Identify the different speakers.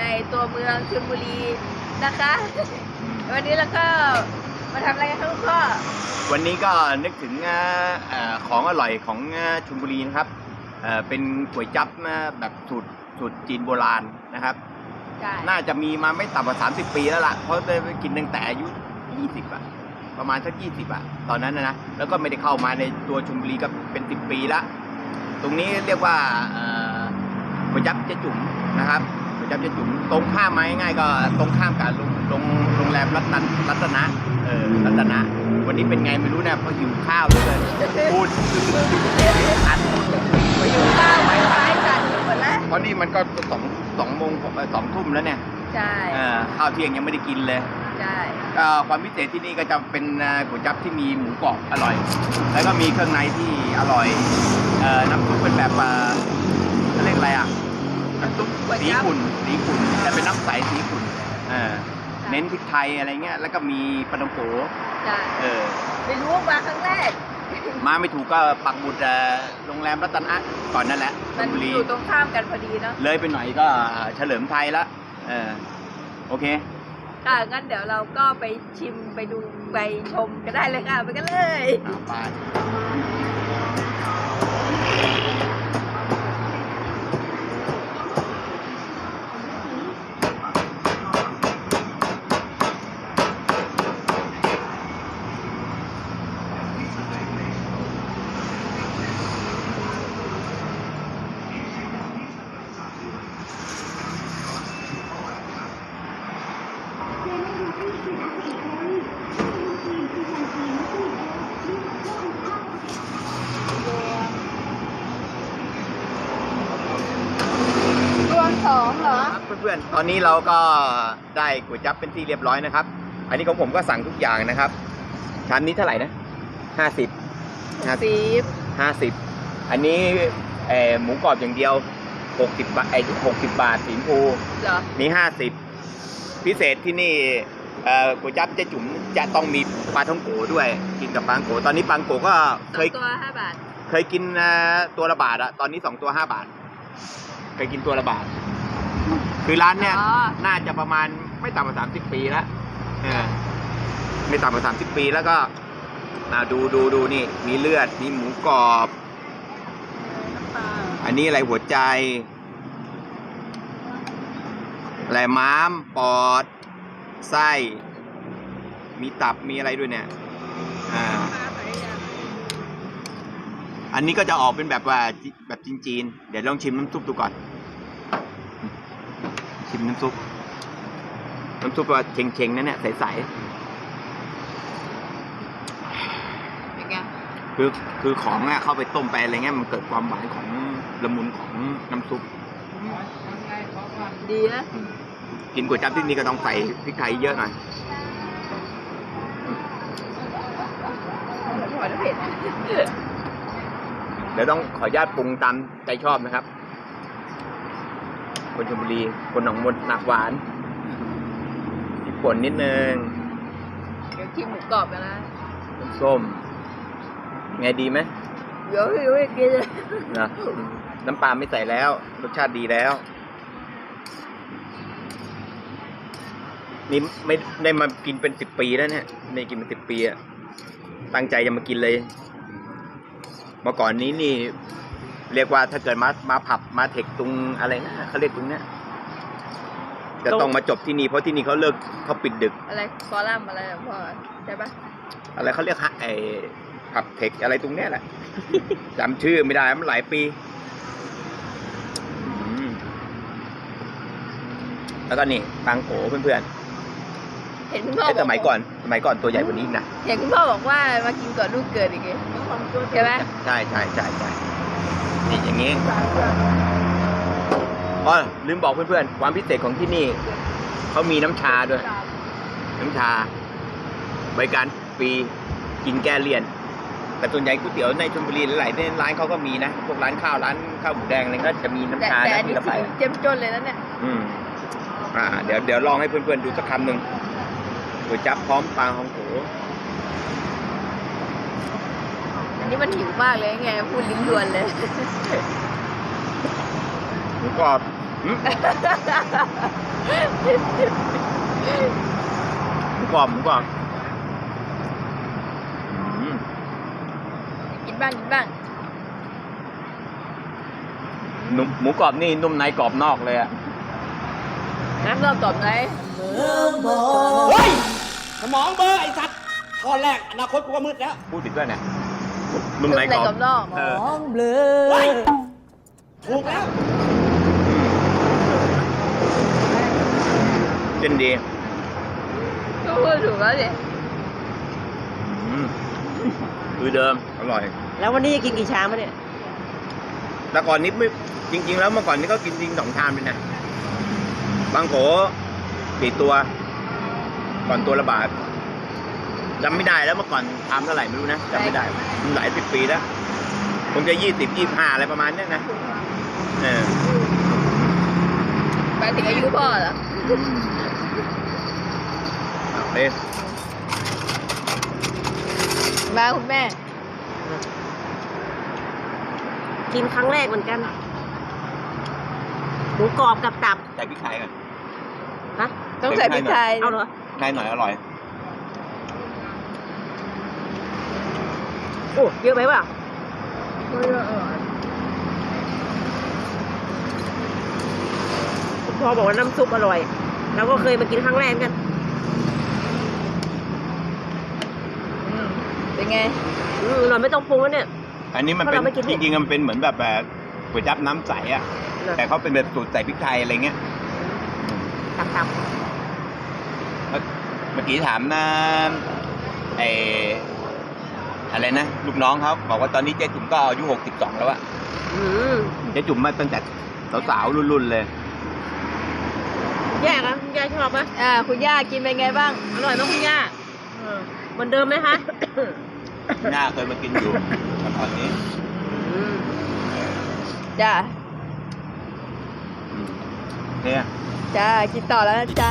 Speaker 1: อยู่ในตัวเมืองชลบุรีนะคะ วันนี้เราก็มาทำอะไรกันคะคุณพ่อ
Speaker 2: วันนี้ก็นึกถึงอ่าเอ่อของอร่อยของอ่าชลบุรีนะครับเอ่อเป็นก๋วยจั๊บนะแบบสูตรสูตรจีนโบราณนะครับ
Speaker 1: ใช่
Speaker 2: น่าจะมีมาไม่ต่ำกว่า30ปีแล้วล่ะ เพราะได้ไปกินตั้งแต่อายุ20อะประมาณสัก20อะตอนนั้นนะนะ แล้วก็ไม่ได้เข้ามาในตัวชลบุรีก็เป็น10ปีละ ตรงนี้เรียกว่าเอ่อก๋วยจั๊บเจ๊จุ๋มนะครับก๋ว ยจั๊บเจ๊จุ๋มตรงข้ามมาง่ายๆก็ตรงข้ามกับโรงโรงโรงแรมรัตนรัตนะเออรัตนะ วันนี้เป็นไงไม่รู้นะเพราะหิวข้าวเหลยพูดอัด
Speaker 1: อยู่ข้าวไม้ไม้จัดหมดแล้ว
Speaker 2: เพราะนี่มันก็สองสองโมงสองทุ่มแล้วเนี่ย
Speaker 1: ใช่
Speaker 2: เออข้าวเที่ยงยังไม่ได้กินเลย
Speaker 1: ใช่
Speaker 2: ก็ความพิเศษที่นี่ก็จะเป็นเอ่อก๋วยจั๊บที่มีหมูกรอบอร่อย แล้วก็มีเครื่องในที่อร่อยเอ่อน้ำซุปเป็นแบบเอ่อเขาเรียกอะไรอะ น้ำซุปสีขุ่นสีขุ่นแต่เป็นน้ำใสสีขุ่นเออเน้นพริกไทยอะไรเงี้ยแล้วก็มีปลาตองโก
Speaker 1: ใช่
Speaker 2: เออ
Speaker 1: ไม่รู้ว่ามาครั้งแรก
Speaker 2: มาไม่ถูกก็ปักหมุดเอ่อโรงแรมรัตนะก่อนนั่นแหละช
Speaker 1: มัน
Speaker 2: ลบุรี
Speaker 1: อยู่ตรงข้ามกันพอดีเนาะ
Speaker 2: เลยไปหน่อยก็เฉลิมไทยละเออโอเค
Speaker 1: อะงั้นเดี๋ยวเราก็ไปชิมไปดูไปชมกันได้เลยค่ะไปกันเลย
Speaker 2: อ่าไป
Speaker 1: รวมสอง เหรอ
Speaker 2: ครับเพื่อนๆ ตอนนี้เราก็ได้ก๋วยจั๊บเป็นที่เรียบร้อยนะครับ อันนี้ของผมก็สั่งทุกอย่างนะครับชามนี้เท่าไหร่นะห้าสิบห้า
Speaker 1: สีบ
Speaker 2: ห้าสิบอันนี้เอ่อหมูกรอบอย่างเดียวหกสิบบาทไอ้หกสิบบาทสีชมพู
Speaker 1: เหรอ
Speaker 2: นี่ห้าสิบพิเศษที่นี่เอ่อก๋วยจั๊บเจ๊จุ๋มจะต้องมีปลาท่องโกด้วย กินกับปลาท่องโกตอนนี้ปลาท่องโกก็
Speaker 1: ส
Speaker 2: เค
Speaker 1: อง
Speaker 2: ย
Speaker 1: ตัวห้าบาท
Speaker 2: เคยกินเอ่อตัวละบาทอะตอนนี้สองตัวห้าบาท เคยกินตัวละบาท คือร้านเนี้ย
Speaker 1: อ๋อ
Speaker 2: น่าจะประมาณไม่ต่ำกว่าสามสิบปีแล้วเออไม่ต่ำกว่าสามสิบปีแล้วก็อ่าดูดูดูนี่ มีเลือดมีหมูกรอบ
Speaker 1: น้ำปลา
Speaker 2: อันนี้อะไรหัวใจ อะไรม้าม ปอด ไส้ มีตับมีอะไรด้วยเนี่ย อ่า อันนี้ก็จะออกเป็นแบบว่าจิแบบจีนๆ เดี๋ยวลองชิมน้ำซุปดูก่อน ชิมน้ำซุป น้ำซุปว่าเชงๆนั่นเนี่ยใส
Speaker 1: เป็นไง
Speaker 2: ๆคือคือของอะเข้าไปต้มไปอะไรเงี้ยมันเกิดความหวานของละมุนของน้ำซุป
Speaker 1: ดีนะ
Speaker 2: กินก๋วยจั๊บที่นี่ก็ต้องใส่พริกไทยเยอะหน่อย
Speaker 1: หวานเผ็ด
Speaker 2: เดี๋ยวต้องขออนุญาตปรุงตามใจชอบนะครับ คนชลบุรี คนหนองมนหนักหวานพริกป่นนิดนึง
Speaker 1: เดี๋ยวชิมหมูกรอบกันนะ
Speaker 2: ส้ม ไงดีไหม
Speaker 1: เดี๋ยวหิวอีกทีเลย
Speaker 2: นะน้ำปลาไม่ใส่แล้ว รสชาติดีแล้ว นี่ไม่ได้มากินเป็นสิบปีแล้วเนี่ยไม่ได้กินเป็นสิบปีอะตั้งใจจะมากินเลย เมื่อก่อนนี้นี่ เรียกว่าถ้าเกิดมามาผับมาเทคตรงอะไรนะเขาเรียกตรงเนี้ยจะต้องมาจบที่นี่เพราะที่นี่เขาเลิกเขาปิดดึก
Speaker 1: อะไรคอลัมน์อะไรของพ่อใช่ปะ
Speaker 2: อะไรเขาเรียกฮะไอ้ผับเทคอะไรตรงเนี้ยแหละจำชื่อไม่ได้มันหลายปีอืมแล้วก็นี่ปังโขเพื่อน
Speaker 1: เห็นคุณ
Speaker 2: ๆ
Speaker 1: พ่อ
Speaker 2: ไอ้
Speaker 1: บ
Speaker 2: ส
Speaker 1: อก
Speaker 2: มัยก่อนสมัยก่อนตัวใหญ่กว่านี้อีกนะ
Speaker 1: เห็นคุณพ่อบอกว่ามากินก่อนลูกเกิดอีกไงใช่ไหม
Speaker 2: ใช่ใช่ใช่ใช่ นี่อย่างนี้อ๋อลืมบอกเพื่อนๆ ความพิเศษของที่นี่ เขามีน้ำชาด้วย น้ำชา บริการฟรีกินแก้เลี่ยน แต่ส่วนใหญ่ก๋วยเตี๋ยวในชลบุรีหลายๆร้านเขาก็มีนะ พวกร้านข้าวร้านข้าวหมูแดงอะไรก็จะมีน้ำ
Speaker 1: แต่
Speaker 2: ชา
Speaker 1: แต่
Speaker 2: นะ
Speaker 1: อัน
Speaker 2: ที่
Speaker 1: นี้
Speaker 2: เรา
Speaker 1: สี
Speaker 2: ไป
Speaker 1: เจ้มจนเลยนะเนี่ย
Speaker 2: อืม อ่า เดี๋ยวเดี๋ยวลองให้เพื่อนๆดูสักคำหนึ่งก๋วยจั๊บพร้อมปลาฮองโก
Speaker 1: อั นนี้มันหิวมากเลยไง พูดลิ้นดวนเลย
Speaker 2: หมูกรอบหืมหมูกรอบหมูกรอบอืม
Speaker 1: กินบ้างกินบ้าง
Speaker 2: นุ่มหมูกรอบนี่นุ่มในกรอบนอกเลยอะ
Speaker 1: น้ำรอบตอบไหน
Speaker 3: เฮ้ยสมองเบลอร์ไอ้สัตว์ข้อแรกอนาคตกูก็มืดแล้ว
Speaker 2: พูดผิดด้วยเนี่ย นุ่มในกรอบ
Speaker 1: กับนอก
Speaker 2: เออ
Speaker 3: เฮ้ยถูกแล้ว
Speaker 2: เส้นดี
Speaker 1: ก็พูดถูกแล้วสิ
Speaker 2: อืมคือเดิมอร่อย
Speaker 4: แล้ววันนี้จะกินกี่ชามวะเนี่ย
Speaker 2: แต่ก่อนนี้ไม่จริง ๆ แล้วเมื่อก่อนนี้ก็กินจริงสองชามเลยนะบางโขสี่ตัว ก่อนตัวละบาท จำไม่ได้แล้วเมื่อก่อนชามเท่าไหร่ไม่รู้นะจำไม่ได้มันหลายสิบปีแล้วคงจะยี่สิบยี่ห้าอะไรประมาณเนี้ยนะเออ
Speaker 1: ไปถึงอายุพ่อเหรอ
Speaker 2: เอาเอ้ย
Speaker 1: มาคุณแม่
Speaker 4: กินครั้งแรกเหมือนกันหมูกรอบกับตับ
Speaker 2: ใส่พริกไทยก่อน
Speaker 4: ฮะ
Speaker 1: ต้องใส่พริกไทย
Speaker 4: เอาเหรอ
Speaker 2: ไทยหน่อยอร่อย
Speaker 4: โอ้เยอะไปเปล่ะ
Speaker 1: ไม่ว่าอร่อย
Speaker 4: คุณพ่อบอกว่าน้ำซุปอร่อย เราก็เคยมากินครั้งแรกเหมือนกัน
Speaker 1: อืมเป็นไง
Speaker 4: อืมอร่อยไม่ต้องปรุงแล้วเนี่ย
Speaker 2: อันนี้มันเป็น
Speaker 4: เพราะเราไม่กิน
Speaker 2: จ
Speaker 4: เผ็ด
Speaker 2: ริงๆมันเป็นเหมือนแบบแบบก๋วยจั๊บน้ำใสอะ
Speaker 4: เหรอ
Speaker 2: แต่เขาเป็นแบบสูตรใส่พริกไทยอะไรเงี้ย
Speaker 4: ตับตับ
Speaker 2: เมื่อกี้ถามนะไอ อะไรนะลูกน้องเขาบอกว่าตอนนี้เจ๊จุ๋มก็อายุหกสิบสองแล้วอะ
Speaker 4: อืม
Speaker 2: เจ๊จุ๋มมาตั้งแต่สาวๆรุ่นๆเลย
Speaker 4: แย่อะคุณย่าชอบไหม
Speaker 1: อ่าคุณย่ากินเป็นไงบ้าง
Speaker 4: อร่อยไหมคุณย่า
Speaker 1: อืม
Speaker 4: เหมือนเดิมไหมคะ
Speaker 2: หน้าเคยมากินอยู่แต่ตอนนี้
Speaker 4: อืม
Speaker 1: จ้า
Speaker 2: อืมเนี่ย
Speaker 1: จ้ากินต่อแล้วนะจ้า